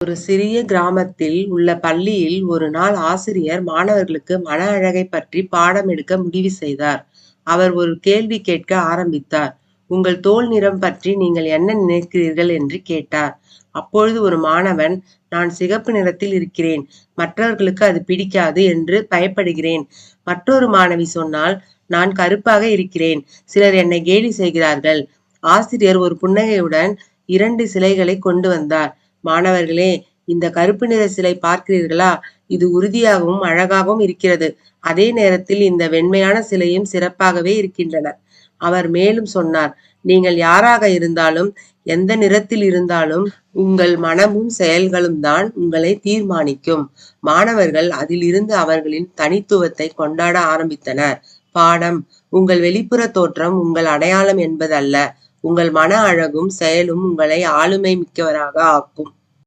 ஒரு சிறிய கிராமத்தில் உள்ள பள்ளியில் ஒரு நாள் ஆசிரியர் மாணவர்களுக்கு மன அழகைப் பற்றி பாடம் எடுக்க முடிவு செய்தார். அவர் ஒரு கேள்வி கேட்க ஆரம்பித்தார். உங்கள் தோல் நிறம் பற்றி நீங்கள் என்ன நினைக்கிறீர்கள் என்று கேட்டார். அப்பொழுது ஒரு மாணவன் நான் சிகப்பு நிறத்தில் இருக்கிறேன். மற்றவர்களுக்கு அது பிடிக்காது என்று பயப்படுகிறேன். மற்றொரு மாணவி சொன்னாள் நான் கருப்பாக இருக்கிறேன். சிலர் என்னை கேலி செய்கிறார்கள். ஆசிரியர் ஒரு புன்னகையுடன் இரண்டு சிலைகளை கொண்டு வந்தார். மாணவர்களே இந்த கருப்பு நிற சிலை பார்க்கிறீர்களா? இது உறுதியாகவும் அழகாகவும் இருக்கிறது. அதே நேரத்தில் இந்த வெண்மையான சிலையும் சிறப்பாகவே இருக்கின்றன. அவர் மேலும் சொன்னார் நீங்கள் யாராக இருந்தாலும் எந்த நிறத்தில் இருந்தாலும் உங்கள் மனமும் செயல்களும் தான் உங்களை தீர்மானிக்கும். மாணவர்கள் அதிலிருந்து அவர்களின் தனித்துவத்தை கொண்டாட ஆரம்பித்தனர். பாடம் உங்கள் வெளிப்புற தோற்றம் உங்கள் அடையாளம் என்பதல்ல. உங்கள் மன அழகும் செயலும் உங்களை ஆளுமை மிக்கவராக ஆக்கும்.